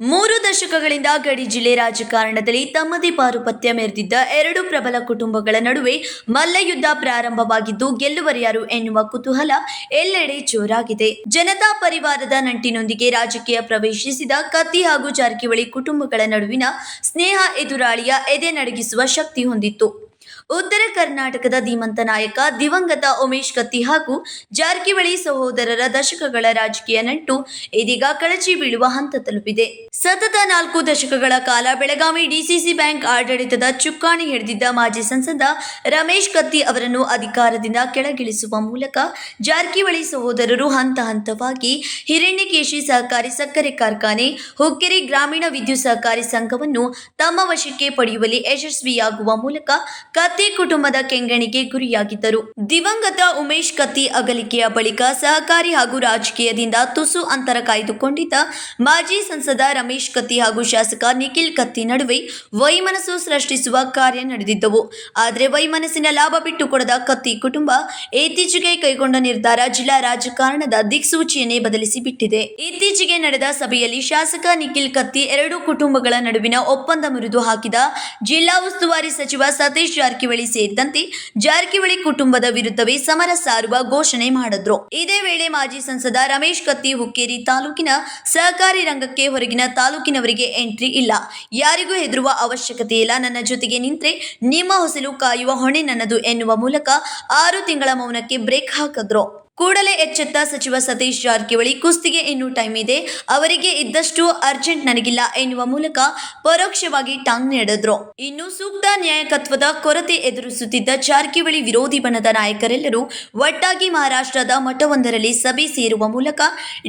ಮೂರು ದಶಕಗಳಿಂದ ಗಡಿ ಜಿಲ್ಲೆ ರಾಜಕಾರಣದಲ್ಲಿ ತಮ್ಮದೇ ಪಾರುಪತ್ಯ ಮೆರೆದಿದ್ದ ಎರಡು ಪ್ರಬಲ ಕುಟುಂಬಗಳ ನಡುವೆ ಮಲ್ಲಯುದ್ಧ ಪ್ರಾರಂಭವಾಗಿದ್ದು ಗೆಲ್ಲುವರ್ಯಾರು ಎನ್ನುವ ಕುತೂಹಲ ಎಲ್ಲೆಡೆ ಜೋರಾಗಿದೆ. ಜನತಾ ಪರಿವಾರದ ನಂಟಿನೊಂದಿಗೆ ರಾಜಕೀಯ ಪ್ರವೇಶಿಸಿದ ಕತ್ತಿ ಹಾಗೂ ಜಾರಕಿಹೊಳಿ ಕುಟುಂಬಗಳ ನಡುವಿನ ಸ್ನೇಹ ಎದುರಾಳಿಯ ಎದೆ ನಡಗಿಸುವ ಶಕ್ತಿ ಹೊಂದಿತ್ತು. ಉತ್ತರ ಕರ್ನಾಟಕದ ಧೀಮಂತ ನಾಯಕ ದಿವಂಗತ ಉಮೇಶ್ ಕತ್ತಿ ಹಾಗೂ ಜಾರಕಿಹೊಳಿ ಸಹೋದರರ ದಶಕಗಳ ರಾಜಕೀಯ ನಂಟು ಇದೀಗ ಕಳಚಿ ಬೀಳುವ ಹಂತ ತಲುಪಿದೆ. ಸತತ ನಾಲ್ಕು ದಶಕಗಳ ಕಾಲ ಬೆಳಗಾವಿ ಡಿಸಿಸಿ ಬ್ಯಾಂಕ್ ಆಡಳಿತದ ಚುಕ್ಕಾಣಿ ಹಿಡಿದಿದ್ದ ಮಾಜಿ ಸಂಸದ ರಮೇಶ್ ಕತ್ತಿ ಅವರನ್ನು ಅಧಿಕಾರದಿಂದ ಕೆಳಗಿಳಿಸುವ ಮೂಲಕ ಜಾರಕಿಹೊಳಿ ಸಹೋದರರು ಹಂತ ಹಂತವಾಗಿ ಹಿರಣ್ಯಕೇಶಿ ಸಹಕಾರಿ ಸಕ್ಕರೆ ಕಾರ್ಖಾನೆ, ಹುಕ್ಕೇರಿ ಗ್ರಾಮೀಣ ವಿದ್ಯುತ್ ಸಹಕಾರಿ ಸಂಘವನ್ನು ತಮ್ಮ ವಶಕ್ಕೆ ಪಡೆಯುವಲ್ಲಿ ಯಶಸ್ವಿಯಾಗುವ ಮೂಲಕ ಕತ್ತಿ ಕುಟುಂಬದ ಕೆಂಗಣಿಗೆ ಗುರಿಯಾಗಿದ್ದರು. ದಿವಂಗತ ಉಮೇಶ್ ಕತ್ತಿ ಅಗಲಿಕೆಯ ಬಳಿಕ ಸಹಕಾರಿ ಹಾಗೂ ರಾಜಕೀಯದಿಂದ ತುಸು ಅಂತರ ಕಾಯ್ದುಕೊಂಡಿದ್ದ ಮಾಜಿ ಸಂಸದ ರಮೇಶ್ ಕತ್ತಿ ಹಾಗೂ ಶಾಸಕ ನಿಖಿಲ್ ಕತ್ತಿ ನಡುವೆ ವೈಮನಸ್ಸು ಸೃಷ್ಟಿಸುವ ಕಾರ್ಯ ನಡೆದಿದ್ದವು. ಆದರೆ ವೈಮನಸ್ಸಿನ ಲಾಭ ಬಿಟ್ಟುಕೊಡದ ಕತ್ತಿ ಕುಟುಂಬ ಇತ್ತೀಚೆಗೆ ಕೈಗೊಂಡ ನಿರ್ಧಾರ ಜಿಲ್ಲಾ ರಾಜಕಾರಣದ ದಿಕ್ಸೂಚಿಯನ್ನೇ ಬದಲಿಸಿ ಬಿಟ್ಟಿದೆ. ಇತ್ತೀಚೆಗೆ ನಡೆದ ಸಭೆಯಲ್ಲಿ ಶಾಸಕ ನಿಖಿಲ್ ಕತ್ತಿ ಎರಡು ಕುಟುಂಬಗಳ ನಡುವಿನ ಒಪ್ಪಂದ ಮುರಿದು ಹಾಕಿದ ಜಿಲ್ಲಾ ಉಸ್ತುವಾರಿ ಸಚಿವ ಸತೀಶ್ ಜಾರಕಿಹೊಳಿ ಸೇರಿದಂತೆ ಜಾರಕಿಹೊಳಿ ಕುಟುಂಬದ ವಿರುದ್ಧವೇ ಸಮರ ಸಾರುವ ಘೋಷಣೆ ಮಾಡಿದ್ರು. ಇದೇ ವೇಳೆ ಮಾಜಿ ಸಂಸದ ರಮೇಶ್ ಕತ್ತಿ ಹುಕ್ಕೇರಿ ತಾಲೂಕಿನ ಸಹಕಾರಿ ರಂಗಕ್ಕೆ ಹೊರಗಿನ ತಾಲೂಕಿನವರಿಗೆ ಎಂಟ್ರಿ ಇಲ್ಲ. ಯಾರಿಗೂ ಹೆದರುವ ಅವಶ್ಯಕತೆ ಇಲ್ಲ. ನನ್ನ ಜೊತೆಗೆ ನಿಂತ್ರೆ ನಿಮ್ಮ ಹೊಸಲು ಕಾಯುವ ಹೊಣೆ ನನ್ನದು ಎನ್ನುವ ಮೂಲಕ ಆರು ತಿಂಗಳ ಮೌನಕ್ಕೆ ಬ್ರೇಕ್ ಹಾಕಿದ್ರು. ಕೂಡಲೇ ಎಚ್ಚೆತ್ತ ಸಚಿವ ಸತೀಶ್ ಜಾರಕಿಹೊಳಿ. ಕುಸ್ತಿಗೆ ಇನ್ನೂ ಟೈಮ್ ಇದೆ. ಅವರಿಗೆ ಇದ್ದಷ್ಟು ಅರ್ಜೆಂಟ್ ನನಗಿಲ್ಲ ಎನ್ನುವ ಮೂಲಕ ಪರೋಕ್ಷವಾಗಿ ಟಾಂಗ್ ನೀಡಿದ್ರು. ಇನ್ನು ಸೂಕ್ತ ನ್ಯಾಯಕತ್ವದ ಕೊರತೆ ಎದುರಿಸುತ್ತಿದ್ದ ಜಾರಕಿಹೊಳಿ ವಿರೋಧಿ ಬಣದ ನಾಯಕರೆಲ್ಲರೂ ಒಟ್ಟಾಗಿ ಮಹಾರಾಷ್ಟ್ರದ ಮಠವೊಂದರಲ್ಲಿ ಸಭೆ ಸೇರುವ ಮೂಲಕ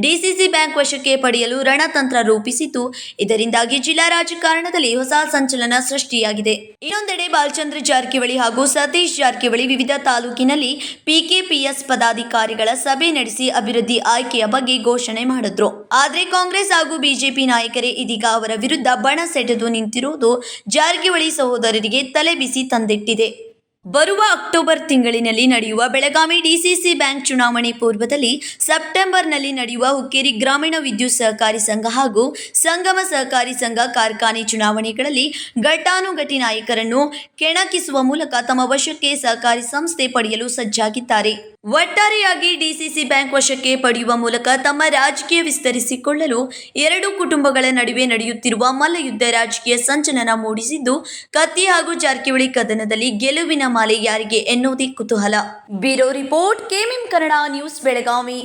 ಡಿಸಿಸಿ ಬ್ಯಾಂಕ್ ವಶಕ್ಕೆ ಪಡೆಯಲು ರಣತಂತ್ರ ರೂಪಿಸಿತು ಇದರಿಂದಾಗಿ ಜಿಲ್ಲಾ ರಾಜಕಾರಣದಲ್ಲಿ ಹೊಸ ಸಂಚಲನ ಸೃಷ್ಟಿಯಾಗಿದೆ. ಇನ್ನೊಂದೆಡೆ ಬಾಲಚಂದ್ರ ಜಾರಕಿಹೊಳಿ ಹಾಗೂ ಸತೀಶ್ ಜಾರಕಿಹೊಳಿ ವಿವಿಧ ತಾಲೂಕಿನಲ್ಲಿ ಪಿಕೆಪಿಎಸ್ ಪದಾಧಿಕಾರಿಗಳ ಸಭೆ ನಡೆಸಿ ಅಭಿವೃದ್ಧಿ ಆಯ್ಕೆಯ ಬಗ್ಗೆ ಘೋಷಣೆ ಮಾಡಿದ್ರು. ಆದರೆ ಕಾಂಗ್ರೆಸ್ ಹಾಗೂ ಬಿಜೆಪಿ ನಾಯಕರೇ ಇದೀಗ ಅವರ ವಿರುದ್ಧ ಬಣ ಸೆಟೆದು ನಿಂತಿರುವುದು ಜಾರಕಿಹೊಳಿ ಸಹೋದರರಿಗೆ ತಲೆಬಿಸಿ ತಂದಿಟ್ಟಿದೆ. ಬರುವ ಅಕ್ಟೋಬರ್ ತಿಂಗಳಿನಲ್ಲಿ ನಡೆಯುವ ಬೆಳಗಾವಿ ಡಿಸಿಸಿ ಬ್ಯಾಂಕ್ ಚುನಾವಣೆ ಪೂರ್ವದಲ್ಲಿ ಸೆಪ್ಟೆಂಬರ್ನಲ್ಲಿ ನಡೆಯುವ ಹುಕ್ಕೇರಿ ಗ್ರಾಮೀಣ ವಿದ್ಯುತ್ ಸಹಕಾರಿ ಸಂಘ ಹಾಗೂ ಸಂಗಮ ಸಹಕಾರಿ ಸಂಘ ಕಾರ್ಖಾನೆ ಚುನಾವಣೆಗಳಲ್ಲಿ ಘಟಾನುಘಟಿ ನಾಯಕರನ್ನು ಕೆಣಕಿಸುವ ಮೂಲಕ ತಮ್ಮ ವಶಕ್ಕೆ ಸಹಕಾರಿ ಸಂಸ್ಥೆ ಪಡೆಯಲು ಸಜ್ಜಾಗಿದ್ದಾರೆ. ಒಟ್ಟಾರೆಯಾಗಿ ಡಿಸಿಸಿ ಬ್ಯಾಂಕ್ ವಶಕ್ಕೆ ಪಡೆಯುವ ಮೂಲಕ ತಮ್ಮ ರಾಜಕೀಯ ವಿಸ್ತರಿಸಿಕೊಳ್ಳಲು ಎರಡು ಕುಟುಂಬಗಳ ನಡುವೆ ನಡೆಯುತ್ತಿರುವ ಮಲ್ಲಯುದ್ಧ ರಾಜಕೀಯ ಸಂಚಲನ ಮೂಡಿಸಿದ್ದು, ಕತ್ತಿ ಹಾಗೂ ಜಾರಕಿಹೊಳಿ ಕದನದಲ್ಲಿ ಗೆಲುವಿನ ಮಾಲೆ ಯಾರಿಗೆ ಎನ್ನುವುದೇ ಕುತೂಹಲ. Bureau report KMM Kannada news Belagavi.